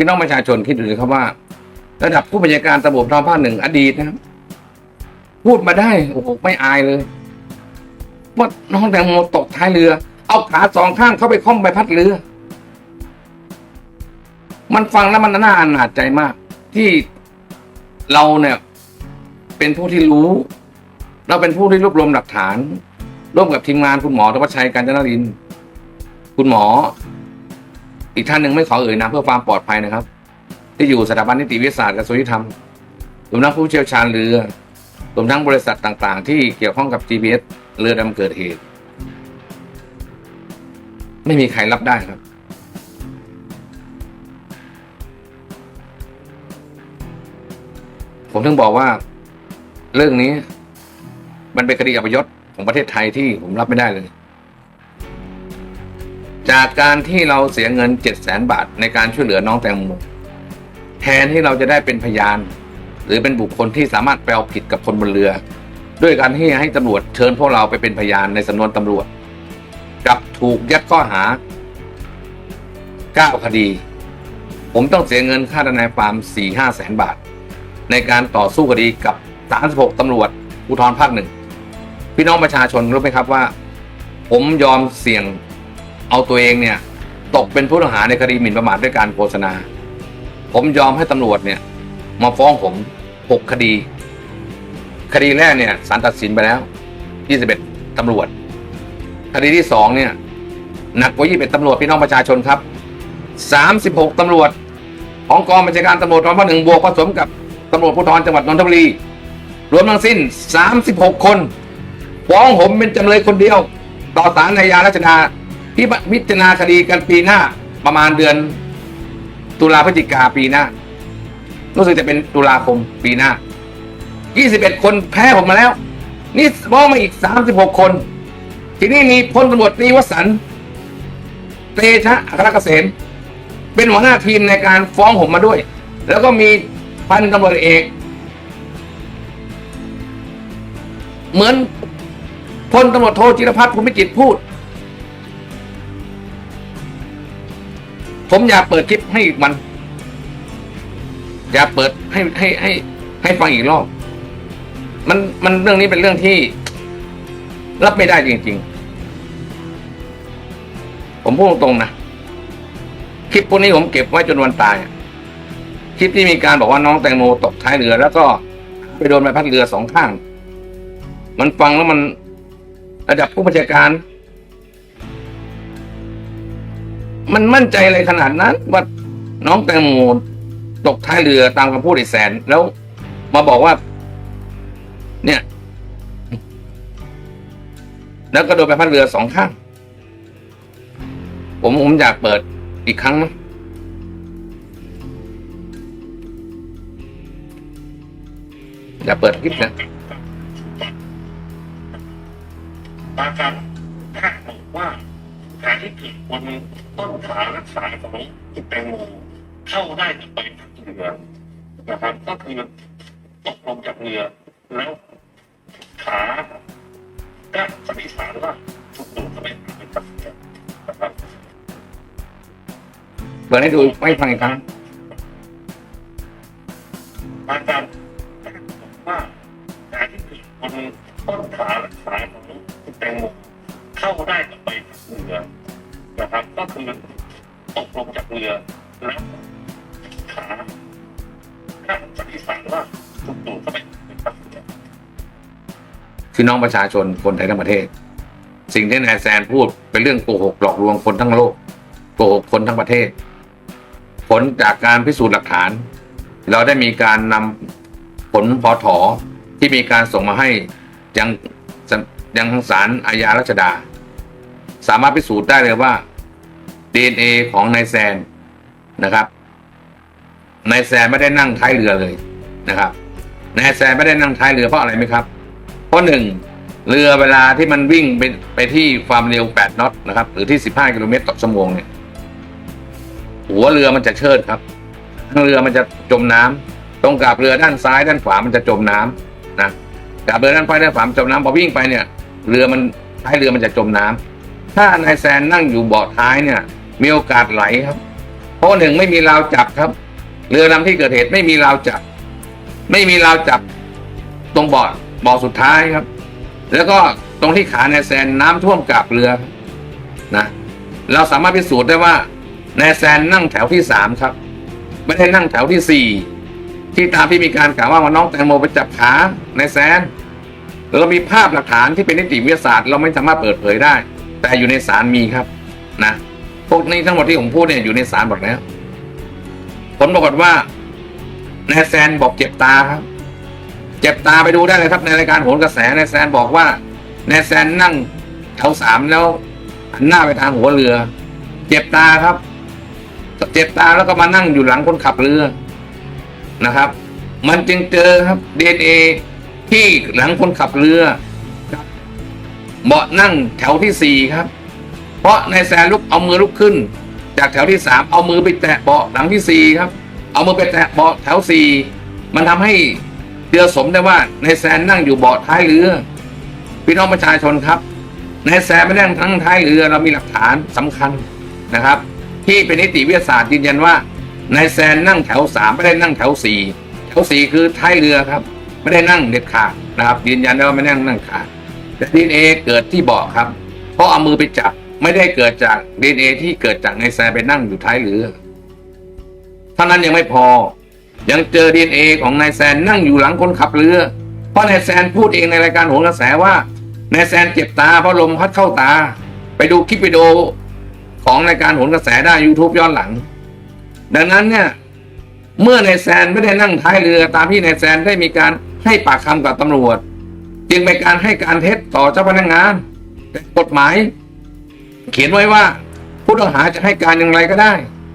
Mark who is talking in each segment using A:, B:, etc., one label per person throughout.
A: พี่น้องประชาชนคิดดูสิครับว่า ระดับผู้บัญชาการตำรวจทองภาคหนึ่งอดีตนะครับ พูดมาได้โอ้โหไม่อายเลยว่าน้องแตงโมตกท้ายเรือ เอาขาสองข้างเข้าไปค้อมใบพัดเรือ มันฟังแล้วมันน่าอนาจใจมาก ที่เราเนี่ย เป็นผู้ที่รู้ เราเป็นผู้ที่รวบรวมหลักฐาน ร่วมกับทีมงานคุณหมอธวัชชัยการจนรินทร์คุณหมอ อีกท่านหนึ่งไม่ขอเอ่ยนามเพื่อความปลอดภัยนะครับ ที่อยู่สถาบันนิติวิทยาศาสตร์กระทรวงยุติธรรมรวมทั้งผู้เชี่ยวชาญเรือรวมทั้งบริษัทต่างๆ ที่เกี่ยวข้องกับ GPS เรือดำเกิดเหตุ ไม่มีใครรับได้ครับ ผมถึงบอกว่า เรื่องนี้ มันเป็นคดีอัปยศของประเทศไทยที่ผมรับไม่ได้เลย จากการที่เราเสียเงินเจ็ดแสนบาทในการช่วยเหลือน้องแตงโมแทนที่เราจะได้เป็นพยาน หรือเป็นบุคคลที่สามารถไปเอาผิดกับคนบนเรือ ด้วยการที่ให้ตำรวจเชิญพวกเราไปเป็นพยานในสำนวนตำรวจกับถูกยัดข้อหาเก้าคดี ผมต้องเสียเงินค่าทนายความสี่ห้าแสนบาท ในการต่อสู้คดีกับ 36ตำรวจภูธรภาคหนึ่งพี่น้องประชาชนรู้ไหมครับว่า ผมยอมเสี่ยง เอาตัวเองเนี่ยตกเป็นผู้ต้องหาในคดีหมิ่นประมาทด้วยการโฆษณา ผมยอมให้ตำรวจเนี่ยมาฟ้องผม 6 คดี คดีแรกเนี่ยศาลตัดสินไปแล้ว 21ตำรวจ คดีที่ 2 เนี่ยหนักกว่า 21ตำรวจพี่น้องประชาชนครับ 36ตำรวจ ของกองบัญชาการตำรวจตอนภาคหนึ่งบวกผสมกับตำรวจภูธรจังหวัดนนทบุรี รวมทั้งสิ้น 36 คนฟ้องผมเป็นจำเลยคนเดียว ต่อศาลอาญารัชดา ที่พิจารณาคดีกันปีหน้าประมาณเดือน ตุลาพฤศจิกาปีหน้า รู้สึกจะเป็นตุลาคมปีหน้า 21 คนแพ้ผมมาแล้ว นี่ฟ้องมาอีก 36 คน ทีนี้มีพลตำรวจตรีวสันต์เตชะอัครเกษมเป็นหัวหน้าทีมในการฟ้องผมมาด้วย แล้วก็มีพันตำรวจเอก เหมือนพลตำรวจโทจิรพัฒน์ภูมิจิตพูด ผมอยากเปิดคลิปให้อีกมัน อยากเปิดให้ให้ให้ ให้ฟังอีกรอบ มันมันเรื่องนี้เป็นเรื่องที่ รับไม่ได้จริง ๆ ผมพูดตรงๆนะคลิปพวกนี้ผมเก็บไว้จนวันตายคลิปที่มีการบอกว่าน้องแตงโมตกท้ายเรือ แล้วก็ไปโดนใบพัดเรือสองข้าง มันฟังแล้วมันระดับผู้บัญชาการ มันมั่นใจอะไรขนาดนั้น ว่าน้องแตงโมตกท้ายเรือตามคำพูดไอ้แสน แล้วมาบอกว่า เนี่ย แล้วก็โดนใบพัดเรือสองข้าง ผมผมอยากเปิดอีกครั้งนะอย่าเปิดคลิปนะา
B: รักษาของคุณแตงโมเข้าได้กับใบพัดเรือนะครับ ก็คือตกลงจากเรือแล้วขาก็สันนิษฐานว่าถูกดูดเข้าไปหาใบพัดเรือนะครับ
A: เปิดให้ดูไม่ฟังอีกครั้ง
B: อาการถ้ น้องประ
A: ชาชนคนไทยทั้งประเทศ สิ่งที่นายแซนพูดเป็นเรื่องโกหกหลอกลวงคนทั้งโลกโกหกคนทั้งประเทศ ผลจากการพิสูจน์หลักฐาน เราได้มีการนำผลพอถอที่มีการส่งมาให้ยังยังทางศาลอาญารัชดา สามารถพิสูจน์ได้เลยว่า DNA ของนายแซนนะครับนายแซนไม่ได้นั่งท้ายเรือเลยนะครับนายแซนไม่ได้นั่งท้ายเรือเพราะอะไรไหมครับ เพราะหนึ่งเรือเวลาที่มันวิ่งไปไปที่ความเร็ว 8น็อตนะครับ หรือที่ 15 กิโลเมตรต่อชั่วโมงเนี่ย หัวเรือมันจะเชิดครับทางเรือมันจะจมน้ำตรงกาบเรือด้านซ้ายด้านขวามันจะจมน้ำนะกาบเรือด้านซ้ายด้านขวามจมน้ำพอวิ่งไปเนี่ย เรือมันท้ายเรือมันจะจมน้ำถ้านายแซนนั่งอยู่เบาะท้ายเนี่ย มีโอกาสไหลครับ เพราะหนึ่งไม่มีราวจับครับ เรือลำที่เกิดเหตุไม่มีราวจับ ไม่มีราวจับตรงเบาะ บาะสุดท้ายครับ แล้วก็ตรงที่ขาในแซนน้ำท่วมกาบเรือนะเราสามารถพิสูจน์ได้ว่านายแซนนั่งแถวที่สามครับ ไม่ได้นั่งแถวที่สี่ที่ตามที่มีการกล่าวว่าน้องแตงโมไปจับขาในายแซนเรามีภาพหลักฐานที่เป็นนิติวิทยาศาสตร์ เราไม่สามารถเปิดเผยได้ แต่อยู่ในศาลมีครับนะพวกนี้ทั้งหมดที่ผมพูดเนี่ยอยู่ในศาลหมดแล้วผลปรากฏว่านายแซนบอกเจ็บตาครับ เจ็บตาไปดูได้เลยครับในรายการโหนกระแสนายแซนบอกว่านายแซนนั่งแถวสามแล้วหันหน้าไปทางหัวเรือ เจ็บตาครับ เจ็บตาแล้วก็มานั่งอยู่หลังคนขับเรือนะครับ มันจึงเจอครับดีเอที่หลังคนขับเรือเบาะนั่งแถวที่สี่ครับ เพราะนายแซนลุกเอามือลุกขึ้น จากแถวที่สามเอามือไปแตะเบาะหลังที่สี่ครับ เอามือไปแตะเบาะแถวสี่มันทำให้ เรือสมได้ว่านายแซนนั่งอยู่เบาะท้ายเรือ พี่น้องประชาชนครับนายแซนไม่ได้นั่งทั้งท้ายเรือเรามีหลักฐานสำคัญนะครับ ที่เป็นนิติวิทยาศาสตร์ยืนยันว่านายแซนนั่งแถวสามไม่ได้นั่งแถวสี่แถวสี่คือท้ายเรือครับ ไม่ได้นั่งเด็ดขาดนะครับ ยืนยันได้ว่าไม่ได้นั่งนั่งขาดแต่ดีเอเกิดที่เบาะครับ เพราะเอามือไปจับไม่ได้เกิดจากดีเอที่เกิดจากนายแซนไปนั่งอยู่ท้ายเรือเท่านั้นยังไม่พอ ยังเจอดีเอของนายแซนนั่งอยู่หลังคนขับเรือ เพราะนายแซนพูดเองในรายการโหนกระแสว่านายแซนเจ็บตาเพราะลมพัดเข้าตา ไปดูคลิปวิดีโอของรายการโหนกระแสได้ YouTube ย้อนหลัง ดังนั้นเนี่ยเมื่อนายแซนไม่ได้นั่งท้ายเรือตามที่นายแซนได้มีการให้ปากคำกับตำรวจ จึงเป็นการให้การเท็จต่อเจ้าพนักงานแต่กฎหมาย เขียนไว้ว่า ผู้ต้องหาจะให้การอย่างไรก็ได้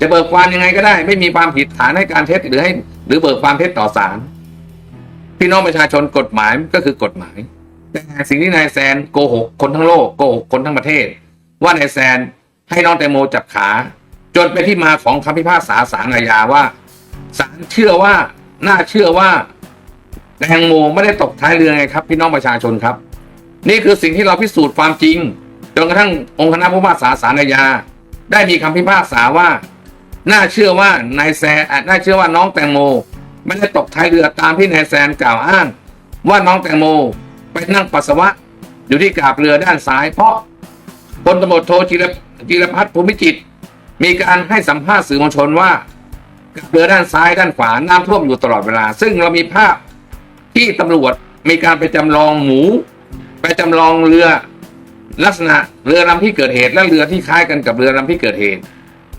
A: จะเบิกความยังไงก็ได้ ไม่มีความผิดฐานให้การเท็จหรือให้ หรือเบิกความเท็จต่อศาลพี่น้องประชาชนกฎหมายก็คือกฎหมาย แต่สิ่งที่นายแซนโกหกคนทั้งโลกโกหกคนทั้งประเทศ ว่านายแซนให้น้องแตงโมจับขา จนเป็นที่มาของคำพิพากษาศาลอาญาว่าศาลเชื่อว่าน่าเชื่อว่าแตงโมไม่ได้ตกท้ายเรือไงครับ พี่น้องประชาชนครับ นี่คือสิ่งที่เราพิสูจน์ความจริงจนกระทั่งองค์คณะผู้พิพากษาศาลอาญาได้มีคำพิพากษาว่า น่าเชื่อว่านายแซนอะน่าเชื่อว่าน้องแตงโม ไม่ได้ตกท้ายเรือตามที่นายแซนกล่าวอ้าง ว่าน้องแตงโมไปนั่งปัสสาวะ อยู่ที่กาบเรือด้านซ้ายเพราะพลตำรวจโทจิรจิรพัฒน์ภูมิจิต มีการให้สัมภาษณ์สื่อมวลชนว่ากาบเรือด้านซ้ายด้านขวาน้ำท่วมอยู่ตลอดเวลา ซึ่งเรามีภาพที่ตำรวจมีการไปจำลองหมู ไปจำลองเรือลักษณะเรือลำที่เกิดเหตุและเรือที่คล้ายกันกับเรือลำที่เกิดเหตุ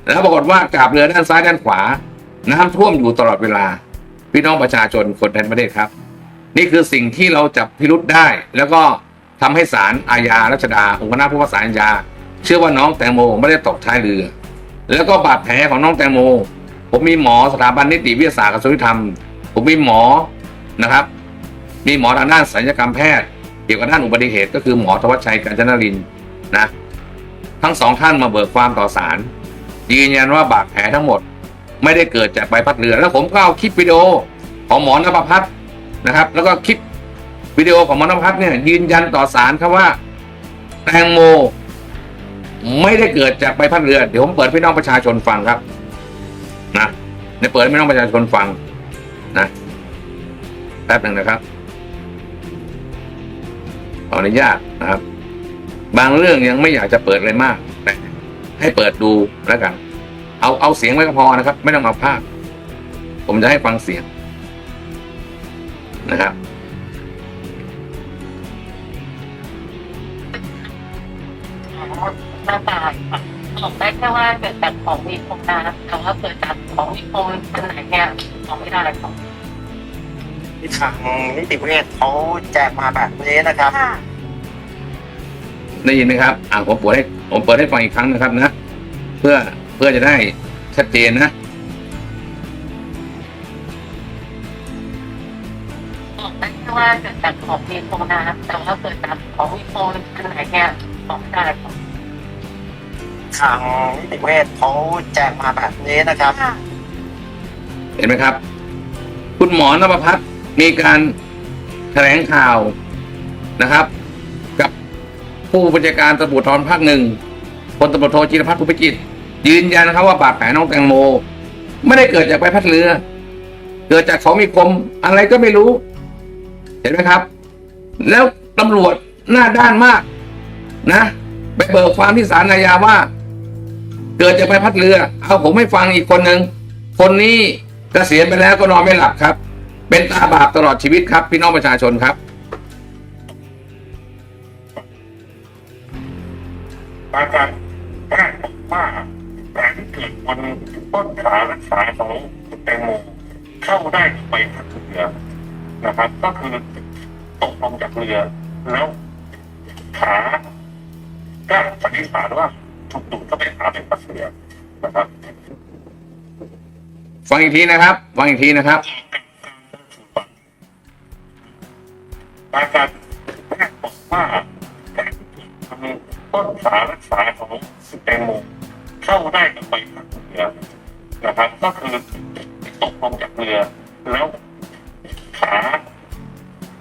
A: แล้วปรากฏว่ากาบเรือด้านซ้ายด้านขวา น้ำท่วมอยู่ตลอดเวลา พี่น้องประชาชนคนทั้งประเทศครับ นี่คือสิ่งที่เราจับพิรุษได้ แล้วก็ทำให้ศาลอาญารัชดาองค์คณะผู้พิพากษาอาญา เชื่อว่าน้องแตงโมไม่ได้ตกท้ายเรือ แล้วก็บาดแผลของน้องแตงโม ผมมีหมอสถาบันนิติวิทยาศาสตร์กระทรวงยุติธรรม ผมมีหมอนะครับ มีหมอทางด้านศัลยกรรมแพทย์เกี่ยวกับด้านอุบัติเหตุก็คือหมอธวัชชัยกัญจนรินทร์นะทั้งสองท่านมาเบิกความต่อศาล ยืนยันว่าบาดแผลทั้งหมด ไม่ได้เกิดจากใบพัดเรือ แล้วผมก็เอาคลิปวิดีโอของหมอนภพัฒน์นะครับ แล้วก็คลิปวิดีโอของหมอนภพัฒน์เนี่ยยืนยันต่อศาลครับว่า แตงโม ไม่ได้เกิดจากใบพัดเรือ เดี๋ยวผมเปิดให้พี่น้องประชาชนฟังครับนะเดี๋ยเปิดให้พี่น้องประชาชนฟังนะแป๊บหนึ่งนะครับขออนุญาตนะครับ บางเรื่องยังไม่อยากจะเปิดเลยมาก ให้เปิดดูแล้วกัน เอาเอาเสียงไว้ก็พอนะครับ ไม่ต้องเอาภาพ ผมจะให้ฟังเสียงนะครับ
C: หน้าตาค่ะบอกได้แค่ว่าเกิดจากของมีคมนะแต่ว่าเกิดจากของมีคมอันไหนเนี่ยบอกไม่ได้ครับ
D: ที่ทางนิติเวชเขาแจ้งมาแบบนี้นะครับ
C: ค่ะ
A: ได้ยินไหมครับ อ่าผมเปิดให้ ผมเปิดให้ฟังอีกครั้งนะครับนะ เพื่อเพื่อจะได้ชัดเจนนะ
C: บอกได้แค่ว่าเกิดจากของมีคมนะแต่ว่าเกิดจากของมีคมอันไหนเนี่ยบอกไม่ได้ครับ
D: ทางนิติเวชเขาแจ้งมาแบบนี้นะครับ
C: ค่ะ
A: เห็นไหมครับ คุณหมอนภพัฒน์มีการแถลงข่าวนะครับกับ ผู้บัญชาการตำรวจทรภาคหนึ่งพลตำรวจโทจิรพัฒน์ภูมิจิต ยืนยันนะครับว่าบาดแผลน้องแตงโม ไม่ได้เกิดจากใบพัดเรือ เกิดจากของมีคมอะไรก็ไม่รู้ เห็นไหมครับ แล้วตำรวจหน้าด้านมาก นะไปเบิกความที่ศาลอาญาว่า เกิดจากใบพัดเรือ เอาผมให้ฟังอีกคนหนึ่งคนนี้เกษียณไปแล้วก็นอนไม่หลับครับ เป็นตาบาปตลอดชีวิตครับ พี่น้องประชาชนครับ
B: การแพทย์บอกว่าแผลที่เกิดบนต้นขาและขาของคุณแตงโมเข้าได้กับใบพัดเรือนะครับ ก็คือตกลงจากเรือ แล้วขาก็สันนิษฐานว่าถูกดูดเข้าไปหาใบพัดเรือนะครับ
A: ฟังอีกทีนะครับ ฟังอีกทีนะครับ
B: อาการแพทย์บอกว่าแผลที่เกิดบน ต้นสาระขาของคุณแตงโมเข้าได้กับใบพัดเรือนะครับ ก็คือตกลงจากเรือ แล้วขา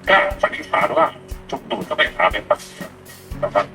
B: ก็สันนิษฐานว่าถูกดูดเข้าไปหาใบพัดนะครับ